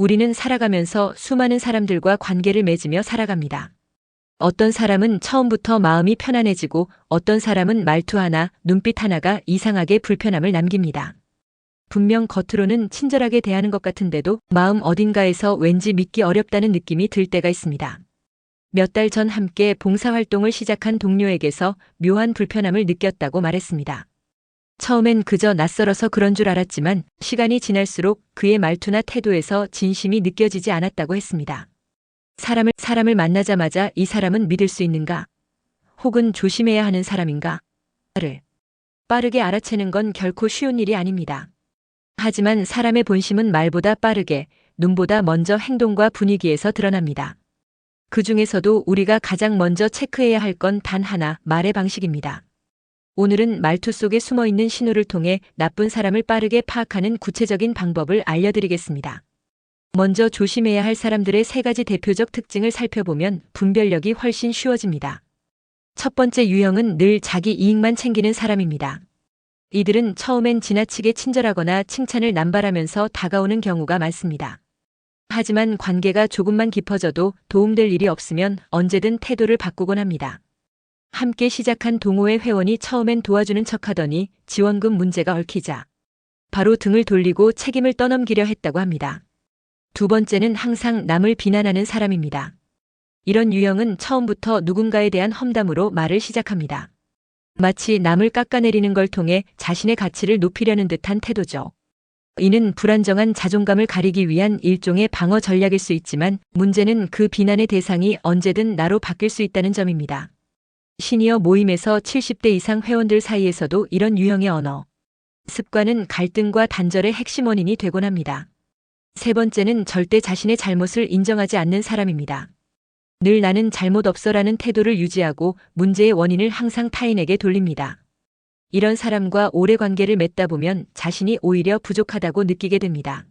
우리는 살아가면서 수많은 사람들과 관계를 맺으며 살아갑니다. 어떤 사람은 처음부터 마음이 편안해지고 어떤 사람은 말투 하나, 눈빛 하나가 이상하게 불편함을 남깁니다. 분명 겉으로는 친절하게 대하는 것 같은데도 마음 어딘가에서 왠지 믿기 어렵다는 느낌이 들 때가 있습니다. 몇 달 전 함께 봉사활동을 시작한 동료에게서 묘한 불편함을 느꼈다고 말했습니다. 처음엔 그저 낯설어서 그런 줄 알았지만 시간이 지날수록 그의 말투나 태도에서 진심이 느껴지지 않았다고 했습니다. 사람을, 사람을 만나자마자 이 사람은 믿을 수 있는가? 혹은 조심해야 하는 사람인가? 를 빠르게 알아채는 건 결코 쉬운 일이 아닙니다. 하지만 사람의 본심은 말보다 빠르게, 눈보다 먼저 행동과 분위기에서 드러납니다. 그 중에서도 우리가 가장 먼저 체크해야 할 건 단 하나, 말의 방식입니다. 오늘은 말투 속에 숨어 있는 신호를 통해 나쁜 사람을 빠르게 파악하는 구체적인 방법을 알려드리겠습니다. 먼저 조심해야 할 사람들의 세 가지 대표적 특징을 살펴보면 분별력이 훨씬 쉬워집니다. 첫 번째 유형은 늘 자기 이익만 챙기는 사람입니다. 이들은 처음엔 지나치게 친절하거나 칭찬을 남발하면서 다가오는 경우가 많습니다. 하지만 관계가 조금만 깊어져도 도움될 일이 없으면 언제든 태도를 바꾸곤 합니다. 함께 시작한 동호회 회원이 처음엔 도와주는 척하더니 지원금 문제가 얽히자 바로 등을 돌리고 책임을 떠넘기려 했다고 합니다. 두 번째는 항상 남을 비난하는 사람입니다. 이런 유형은 처음부터 누군가에 대한 험담으로 말을 시작합니다. 마치 남을 깎아내리는 걸 통해 자신의 가치를 높이려는 듯한 태도죠. 이는 불안정한 자존감을 가리기 위한 일종의 방어 전략일 수 있지만 문제는 그 비난의 대상이 언제든 나로 바뀔 수 있다는 점입니다. 시니어 모임에서 70대 이상 회원들 사이에서도 이런 유형의 언어, 습관은 갈등과 단절의 핵심 원인이 되곤 합니다. 세 번째는 절대 자신의 잘못을 인정하지 않는 사람입니다. 늘 나는 잘못 없어라는 태도를 유지하고 문제의 원인을 항상 타인에게 돌립니다. 이런 사람과 오래 관계를 맺다 보면 자신이 오히려 부족하다고 느끼게 됩니다.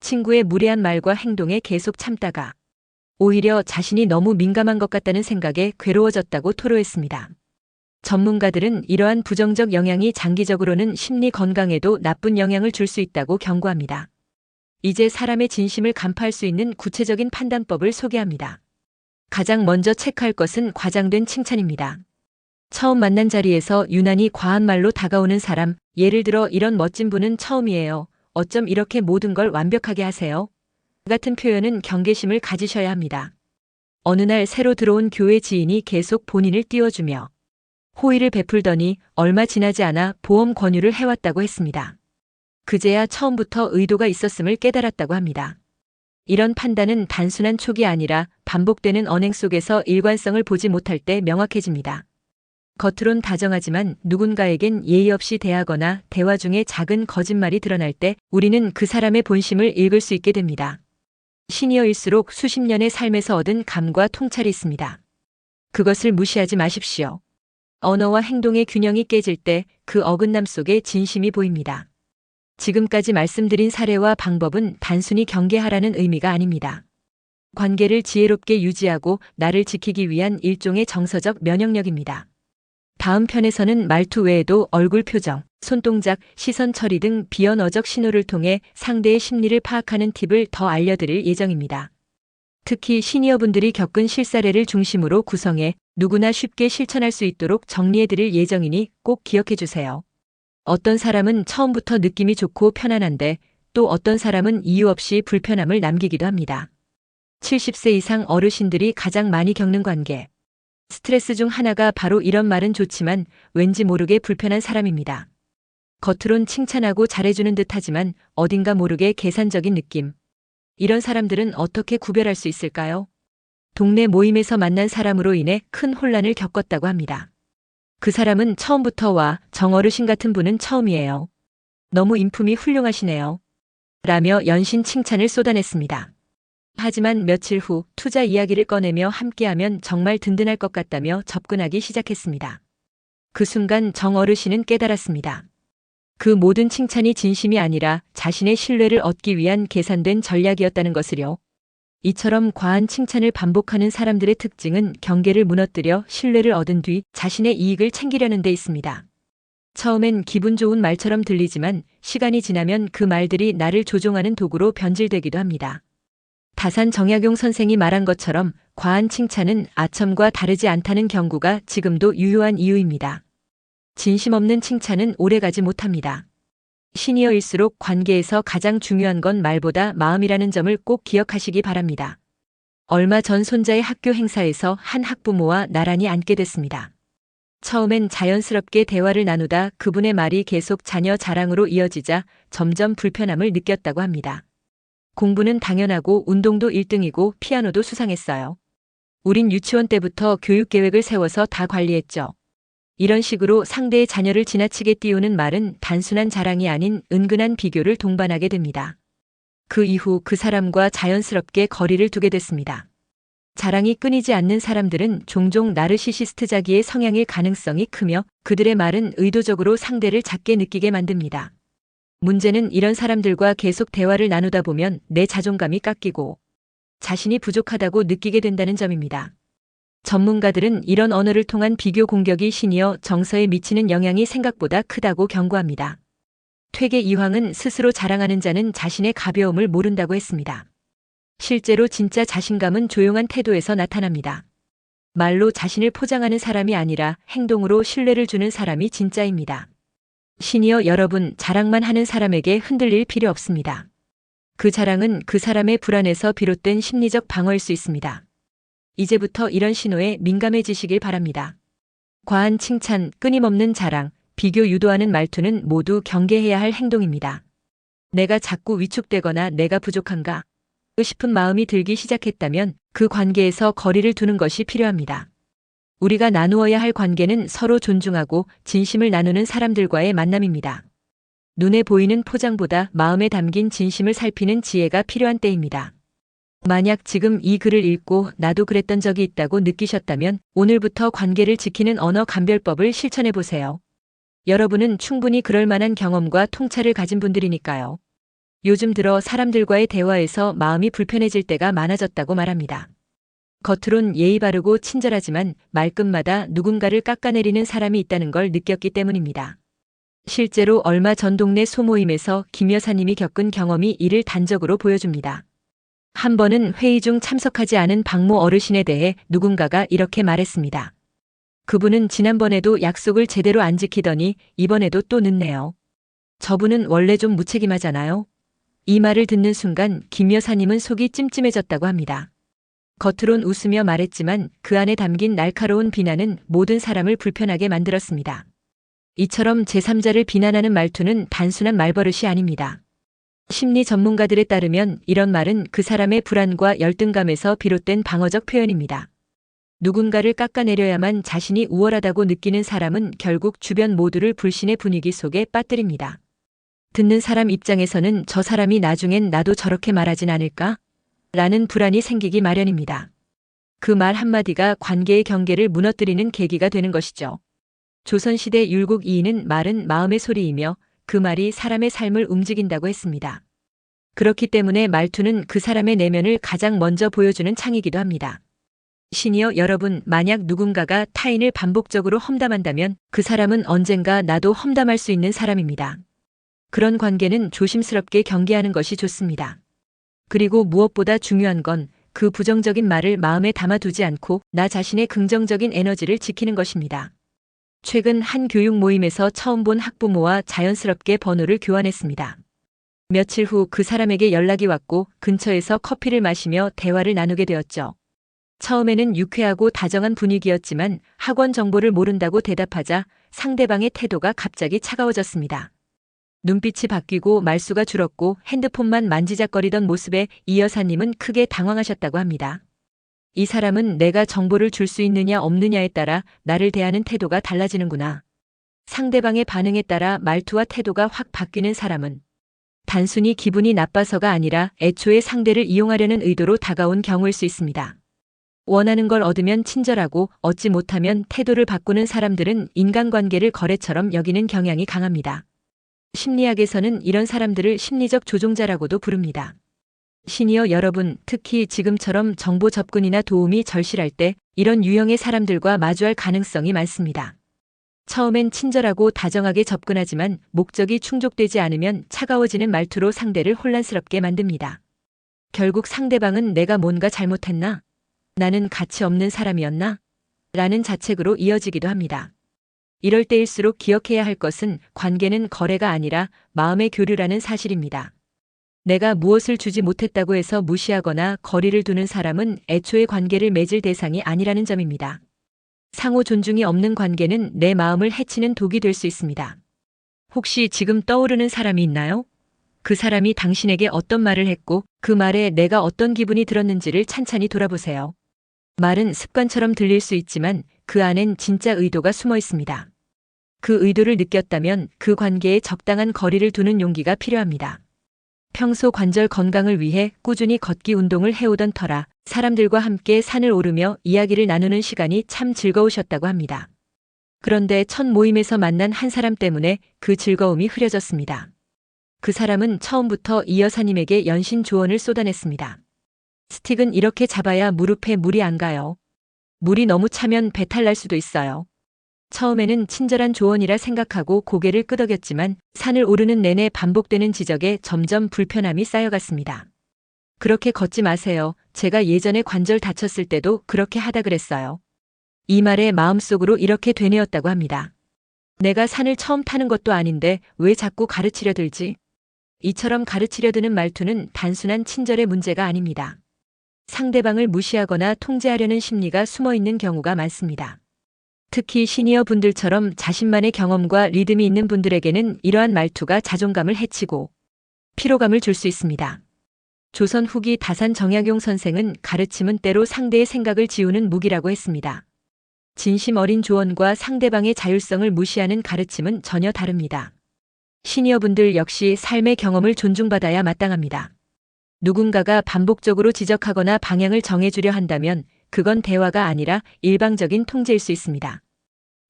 친구의 무례한 말과 행동에 계속 참다가 오히려 자신이 너무 민감한 것 같다는 생각에 괴로워졌다고 토로했습니다. 전문가들은 이러한 부정적 영향이 장기적으로는 심리 건강에도 나쁜 영향을 줄 수 있다고 경고합니다. 이제 사람의 진심을 간파할 수 있는 구체적인 판단법을 소개합니다. 가장 먼저 체크할 것은 과장된 칭찬입니다. 처음 만난 자리에서 유난히 과한 말로 다가오는 사람, 예를 들어 이런 멋진 분은 처음이에요. 어쩜 이렇게 모든 걸 완벽하게 하세요? 같은 표현은 경계심을 가지셔야 합니다. 어느 날 새로 들어온 교회 지인이 계속 본인을 띄워주며 호의를 베풀더니 얼마 지나지 않아 보험 권유를 해왔다고 했습니다. 그제야 처음부터 의도가 있었음을 깨달았다고 합니다. 이런 판단은 단순한 촉이 아니라 반복되는 언행 속에서 일관성을 보지 못할 때 명확해집니다. 겉으론 다정하지만 누군가에겐 예의 없이 대하거나 대화 중에 작은 거짓말이 드러날 때 우리는 그 사람의 본심을 읽을 수 있게 됩니다. 시니어일수록 수십 년의 삶에서 얻은 감과 통찰이 있습니다. 그것을 무시하지 마십시오. 언어와 행동의 균형이 깨질 때 그 어긋남 속에 진심이 보입니다. 지금까지 말씀드린 사례와 방법은 단순히 경계하라는 의미가 아닙니다. 관계를 지혜롭게 유지하고 나를 지키기 위한 일종의 정서적 면역력입니다. 다음 편에서는 말투 외에도 얼굴 표정, 손동작, 시선 처리 등 비언어적 신호를 통해 상대의 심리를 파악하는 팁을 더 알려드릴 예정입니다. 특히 시니어분들이 겪은 실사례를 중심으로 구성해 누구나 쉽게 실천할 수 있도록 정리해드릴 예정이니 꼭 기억해 주세요. 어떤 사람은 처음부터 느낌이 좋고 편안한데 또 어떤 사람은 이유 없이 불편함을 남기기도 합니다. 70세 이상 어르신들이 가장 많이 겪는 관계. 스트레스 중 하나가 바로 이런 말은 좋지만 왠지 모르게 불편한 사람입니다. 겉으론 칭찬하고 잘해주는 듯 하지만 어딘가 모르게 계산적인 느낌. 이런 사람들은 어떻게 구별할 수 있을까요? 동네 모임에서 만난 사람으로 인해 큰 혼란을 겪었다고 합니다. 그 사람은 처음부터 와 정어르신 같은 분은 처음이에요. 너무 인품이 훌륭하시네요. 라며 연신 칭찬을 쏟아냈습니다. 하지만 며칠 후 투자 이야기를 꺼내며 함께하면 정말 든든할 것 같다며 접근하기 시작했습니다. 그 순간 정 어르신은 깨달았습니다. 그 모든 칭찬이 진심이 아니라 자신의 신뢰를 얻기 위한 계산된 전략이었다는 것을요. 이처럼 과한 칭찬을 반복하는 사람들의 특징은 경계를 무너뜨려 신뢰를 얻은 뒤 자신의 이익을 챙기려는 데 있습니다. 처음엔 기분 좋은 말처럼 들리지만 시간이 지나면 그 말들이 나를 조종하는 도구로 변질되기도 합니다. 다산 정약용 선생이 말한 것처럼 과한 칭찬은 아첨과 다르지 않다는 경구가 지금도 유효한 이유입니다. 진심 없는 칭찬은 오래가지 못합니다. 시니어일수록 관계에서 가장 중요한 건 말보다 마음이라는 점을 꼭 기억하시기 바랍니다. 얼마 전 손자의 학교 행사에서 한 학부모와 나란히 앉게 됐습니다. 처음엔 자연스럽게 대화를 나누다 그분의 말이 계속 자녀 자랑으로 이어지자 점점 불편함을 느꼈다고 합니다. 공부는 당연하고 운동도 1등이고 피아노도 수상했어요. 우린 유치원 때부터 교육 계획을 세워서 다 관리했죠. 이런 식으로 상대의 자녀를 지나치게 띄우는 말은 단순한 자랑이 아닌 은근한 비교를 동반하게 됩니다. 그 이후 그 사람과 자연스럽게 거리를 두게 됐습니다. 자랑이 끊이지 않는 사람들은 종종 나르시시스트 자기의 성향일 가능성이 크며 그들의 말은 의도적으로 상대를 작게 느끼게 만듭니다. 문제는 이런 사람들과 계속 대화를 나누다 보면 내 자존감이 깎이고 자신이 부족하다고 느끼게 된다는 점입니다. 전문가들은 이런 언어를 통한 비교 공격이 시니어 정서에 미치는 영향이 생각보다 크다고 경고합니다. 퇴계 이황은 스스로 자랑하는 자는 자신의 가벼움을 모른다고 했습니다. 실제로 진짜 자신감은 조용한 태도에서 나타납니다. 말로 자신을 포장하는 사람이 아니라 행동으로 신뢰를 주는 사람이 진짜입니다. 시니어 여러분, 자랑만 하는 사람에게 흔들릴 필요 없습니다. 그 자랑은 그 사람의 불안에서 비롯된 심리적 방어일 수 있습니다. 이제부터 이런 신호에 민감해지시길 바랍니다. 과한 칭찬, 끊임없는 자랑, 비교 유도하는 말투는 모두 경계해야 할 행동입니다. 내가 자꾸 위축되거나 내가 부족한가 싶은 마음이 들기 시작했다면 그 관계에서 거리를 두는 것이 필요합니다. 우리가 나누어야 할 관계는 서로 존중하고 진심을 나누는 사람들과의 만남입니다. 눈에 보이는 포장보다 마음에 담긴 진심을 살피는 지혜가 필요한 때입니다. 만약 지금 이 글을 읽고 나도 그랬던 적이 있다고 느끼셨다면 오늘부터 관계를 지키는 언어 감별법을 실천해 보세요. 여러분은 충분히 그럴 만한 경험과 통찰을 가진 분들이니까요. 요즘 들어 사람들과의 대화에서 마음이 불편해질 때가 많아졌다고 말합니다. 겉으론 예의 바르고 친절하지만 말끝마다 누군가를 깎아내리는 사람이 있다는 걸 느꼈기 때문입니다. 실제로 얼마 전 동네 소모임에서 김 여사님이 겪은 경험이 이를 단적으로 보여줍니다. 한 번은 회의 중 참석하지 않은 박모 어르신에 대해 누군가가 이렇게 말했습니다. 그분은 지난번에도 약속을 제대로 안 지키더니 이번에도 또 늦네요. 저분은 원래 좀 무책임하잖아요. 이 말을 듣는 순간 김 여사님은 속이 찜찜해졌다고 합니다. 겉으론 웃으며 말했지만 그 안에 담긴 날카로운 비난은 모든 사람을 불편하게 만들었습니다. 이처럼 제3자를 비난하는 말투는 단순한 말버릇이 아닙니다. 심리 전문가들에 따르면 이런 말은 그 사람의 불안과 열등감에서 비롯된 방어적 표현입니다. 누군가를 깎아내려야만 자신이 우월하다고 느끼는 사람은 결국 주변 모두를 불신의 분위기 속에 빠뜨립니다. 듣는 사람 입장에서는 저 사람이 나중엔 나도 저렇게 말하진 않을까? 라는 불안이 생기기 마련입니다. 그 말 한마디가 관계의 경계를 무너뜨리는 계기가 되는 것이죠. 조선시대 율곡 이인은 말은 마음의 소리이며 그 말이 사람의 삶을 움직인다고 했습니다. 그렇기 때문에 말투는 그 사람의 내면을 가장 먼저 보여주는 창이기도 합니다. 시니어 여러분, 만약 누군가가 타인을 반복적으로 험담한다면 그 사람은 언젠가 나도 험담할 수 있는 사람입니다. 그런 관계는 조심스럽게 경계하는 것이 좋습니다. 그리고 무엇보다 중요한 건 그 부정적인 말을 마음에 담아두지 않고 나 자신의 긍정적인 에너지를 지키는 것입니다. 최근 한 교육 모임에서 처음 본 학부모와 자연스럽게 번호를 교환했습니다. 며칠 후 그 사람에게 연락이 왔고 근처에서 커피를 마시며 대화를 나누게 되었죠. 처음에는 유쾌하고 다정한 분위기였지만 학원 정보를 모른다고 대답하자 상대방의 태도가 갑자기 차가워졌습니다. 눈빛이 바뀌고 말수가 줄었고 핸드폰만 만지작거리던 모습에 이 여사님은 크게 당황하셨다고 합니다. 이 사람은 내가 정보를 줄 수 있느냐 없느냐에 따라 나를 대하는 태도가 달라지는구나. 상대방의 반응에 따라 말투와 태도가 확 바뀌는 사람은 단순히 기분이 나빠서가 아니라 애초에 상대를 이용하려는 의도로 다가온 경우일 수 있습니다. 원하는 걸 얻으면 친절하고 얻지 못하면 태도를 바꾸는 사람들은 인간관계를 거래처럼 여기는 경향이 강합니다. 심리학에서는 이런 사람들을 심리적 조종자라고도 부릅니다. 시니어 여러분, 특히 지금처럼 정보 접근이나 도움이 절실할 때 이런 유형의 사람들과 마주할 가능성이 많습니다. 처음엔 친절하고 다정하게 접근하지만 목적이 충족되지 않으면 차가워지는 말투로 상대를 혼란스럽게 만듭니다. 결국 상대방은 내가 뭔가 잘못했나? 나는 가치 없는 사람이었나? 라는 자책으로 이어지기도 합니다. 이럴 때일수록 기억해야 할 것은 관계는 거래가 아니라 마음의 교류라는 사실입니다. 내가 무엇을 주지 못했다고 해서 무시하거나 거리를 두는 사람은 애초에 관계를 맺을 대상이 아니라는 점입니다. 상호 존중이 없는 관계는 내 마음을 해치는 독이 될 수 있습니다. 혹시 지금 떠오르는 사람이 있나요? 그 사람이 당신에게 어떤 말을 했고 그 말에 내가 어떤 기분이 들었는지를 찬찬히 돌아보세요. 말은 습관처럼 들릴 수 있지만 그 안엔 진짜 의도가 숨어 있습니다. 그 의도를 느꼈다면 그 관계에 적당한 거리를 두는 용기가 필요합니다. 평소 관절 건강을 위해 꾸준히 걷기 운동을 해오던 터라 사람들과 함께 산을 오르며 이야기를 나누는 시간이 참 즐거우셨다고 합니다. 그런데 첫 모임에서 만난 한 사람 때문에 그 즐거움이 흐려졌습니다. 그 사람은 처음부터 이 여사님에게 연신 조언을 쏟아냈습니다. 스틱은 이렇게 잡아야 무릎에 물이 안 가요. 물이 너무 차면 배탈 날 수도 있어요. 처음에는 친절한 조언이라 생각하고 고개를 끄덕였지만 산을 오르는 내내 반복되는 지적에 점점 불편함이 쌓여갔습니다. 그렇게 걷지 마세요. 제가 예전에 관절 다쳤을 때도 그렇게 하다 그랬어요. 이 말에 마음속으로 이렇게 되뇌었다고 합니다. 내가 산을 처음 타는 것도 아닌데 왜 자꾸 가르치려 들지? 이처럼 가르치려 드는 말투는 단순한 친절의 문제가 아닙니다. 상대방을 무시하거나 통제하려는 심리가 숨어 있는 경우가 많습니다. 특히 시니어 분들처럼 자신만의 경험과 리듬이 있는 분들에게는 이러한 말투가 자존감을 해치고 피로감을 줄 수 있습니다. 조선 후기 다산 정약용 선생은 가르침은 때로 상대의 생각을 지우는 무기라고 했습니다. 진심 어린 조언과 상대방의 자율성을 무시하는 가르침은 전혀 다릅니다. 시니어분들 역시 삶의 경험을 존중받아야 마땅합니다. 누군가가 반복적으로 지적하거나 방향을 정해주려 한다면 그건 대화가 아니라 일방적인 통제일 수 있습니다.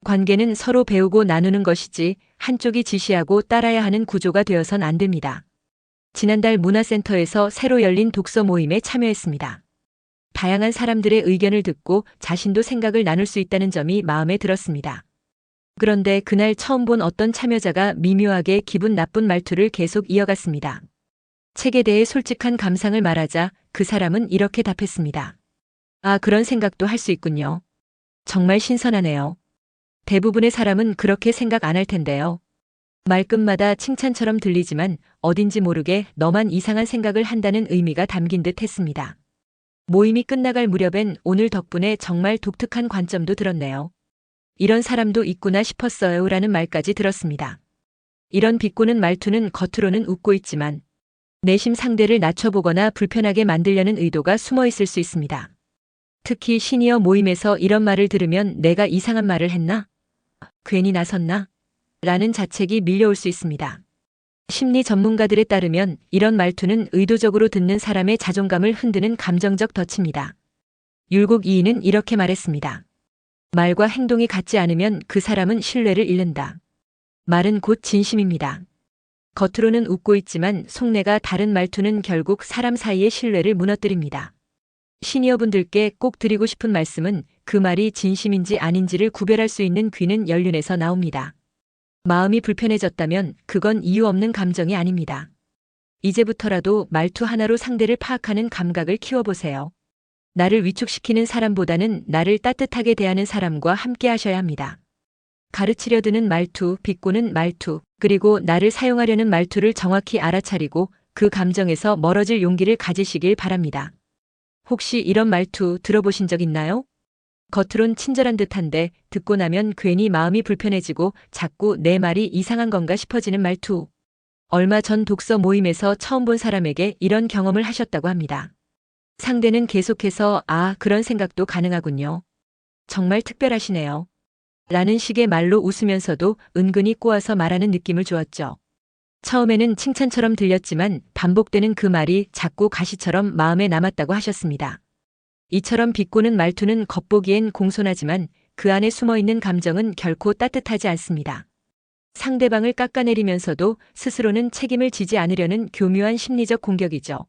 관계는 서로 배우고 나누는 것이지 한쪽이 지시하고 따라야 하는 구조가 되어선 안 됩니다. 지난달 문화센터에서 새로 열린 독서 모임에 참여했습니다. 다양한 사람들의 의견을 듣고 자신도 생각을 나눌 수 있다는 점이 마음에 들었습니다. 그런데 그날 처음 본 어떤 참여자가 미묘하게 기분 나쁜 말투를 계속 이어갔습니다. 책에 대해 솔직한 감상을 말하자 그 사람은 이렇게 답했습니다. 아, 그런 생각도 할 수 있군요. 정말 신선하네요. 대부분의 사람은 그렇게 생각 안 할 텐데요. 말끝마다 칭찬처럼 들리지만 어딘지 모르게 너만 이상한 생각을 한다는 의미가 담긴 듯 했습니다. 모임이 끝나갈 무렵엔 오늘 덕분에 정말 독특한 관점도 들었네요. 이런 사람도 있구나 싶었어요 라는 말까지 들었습니다. 이런 비꼬는 말투는 겉으로는 웃고 있지만 내심 상대를 낮춰보거나 불편하게 만들려는 의도가 숨어 있을 수 있습니다. 특히 시니어 모임에서 이런 말을 들으면 내가 이상한 말을 했나? 괜히 나섰나? 라는 자책이 밀려올 수 있습니다. 심리 전문가들에 따르면 이런 말투는 의도적으로 듣는 사람의 자존감을 흔드는 감정적 덫입니다. 율곡 이인은 이렇게 말했습니다. 말과 행동이 같지 않으면 그 사람은 신뢰를 잃는다. 말은 곧 진심입니다. 겉으로는 웃고 있지만 속내가 다른 말투는 결국 사람 사이의 신뢰를 무너뜨립니다. 시니어분들께 꼭 드리고 싶은 말씀은 그 말이 진심인지 아닌지를 구별할 수 있는 귀는 연륜에서 나옵니다. 마음이 불편해졌다면 그건 이유 없는 감정이 아닙니다. 이제부터라도 말투 하나로 상대를 파악하는 감각을 키워보세요. 나를 위축시키는 사람보다는 나를 따뜻하게 대하는 사람과 함께 하셔야 합니다. 가르치려 드는 말투, 비꼬는 말투, 그리고 나를 사용하려는 말투를 정확히 알아차리고 그 감정에서 멀어질 용기를 가지시길 바랍니다. 혹시 이런 말투 들어보신 적 있나요? 겉으론 친절한 듯한데 듣고 나면 괜히 마음이 불편해지고 자꾸 내 말이 이상한 건가 싶어지는 말투. 얼마 전 독서 모임에서 처음 본 사람에게 이런 경험을 하셨다고 합니다. 상대는 계속해서 아, 그런 생각도 가능하군요. 정말 특별하시네요. 라는 식의 말로 웃으면서도 은근히 꼬아서 말하는 느낌을 주었죠. 처음에는 칭찬처럼 들렸지만 반복되는 그 말이 자꾸 가시처럼 마음에 남았다고 하셨습니다. 이처럼 비꼬는 말투는 겉보기엔 공손하지만 그 안에 숨어 있는 감정은 결코 따뜻하지 않습니다. 상대방을 깎아내리면서도 스스로는 책임을 지지 않으려는 교묘한 심리적 공격이죠.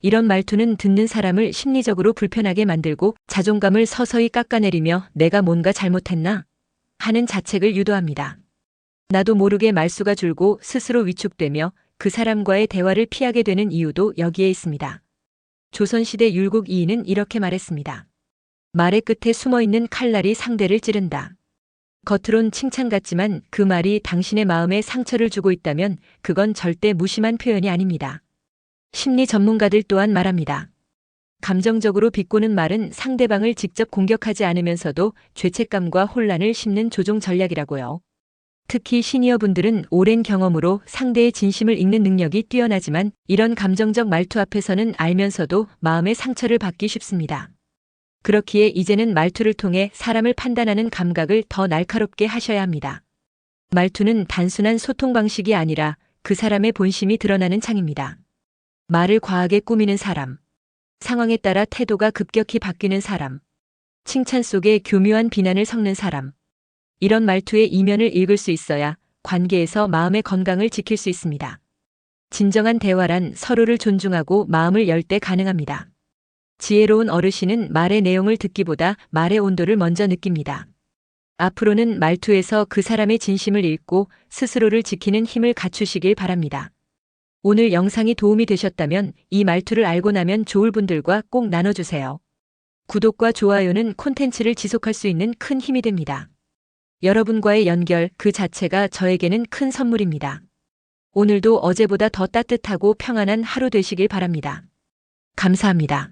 이런 말투는 듣는 사람을 심리적으로 불편하게 만들고 자존감을 서서히 깎아내리며 내가 뭔가 잘못했나 하는 자책을 유도합니다. 나도 모르게 말수가 줄고 스스로 위축되며 그 사람과의 대화를 피하게 되는 이유도 여기에 있습니다. 조선시대 율곡 이인은 이렇게 말했습니다. 말의 끝에 숨어 있는 칼날이 상대를 찌른다. 겉으론 칭찬 같지만 그 말이 당신의 마음에 상처를 주고 있다면 그건 절대 무심한 표현이 아닙니다. 심리 전문가들 또한 말합니다. 감정적으로 비꼬는 말은 상대방을 직접 공격하지 않으면서도 죄책감과 혼란을 심는 조종 전략이라고요. 특히 시니어 분들은 오랜 경험으로 상대의 진심을 읽는 능력이 뛰어나지만 이런 감정적 말투 앞에서는 알면서도 마음의 상처를 받기 쉽습니다. 그렇기에 이제는 말투를 통해 사람을 판단하는 감각을 더 날카롭게 하셔야 합니다. 말투는 단순한 소통 방식이 아니라 그 사람의 본심이 드러나는 창입니다. 말을 과하게 꾸미는 사람, 상황에 따라 태도가 급격히 바뀌는 사람, 칭찬 속에 교묘한 비난을 섞는 사람, 이런 말투의 이면을 읽을 수 있어야 관계에서 마음의 건강을 지킬 수 있습니다. 진정한 대화란 서로를 존중하고 마음을 열 때 가능합니다. 지혜로운 어르신은 말의 내용을 듣기보다 말의 온도를 먼저 느낍니다. 앞으로는 말투에서 그 사람의 진심을 읽고 스스로를 지키는 힘을 갖추시길 바랍니다. 오늘 영상이 도움이 되셨다면 이 말투를 알고 나면 좋을 분들과 꼭 나눠주세요. 구독과 좋아요는 콘텐츠를 지속할 수 있는 큰 힘이 됩니다. 여러분과의 연결 그 자체가 저에게는 큰 선물입니다. 오늘도 어제보다 더 따뜻하고 평안한 하루 되시길 바랍니다. 감사합니다.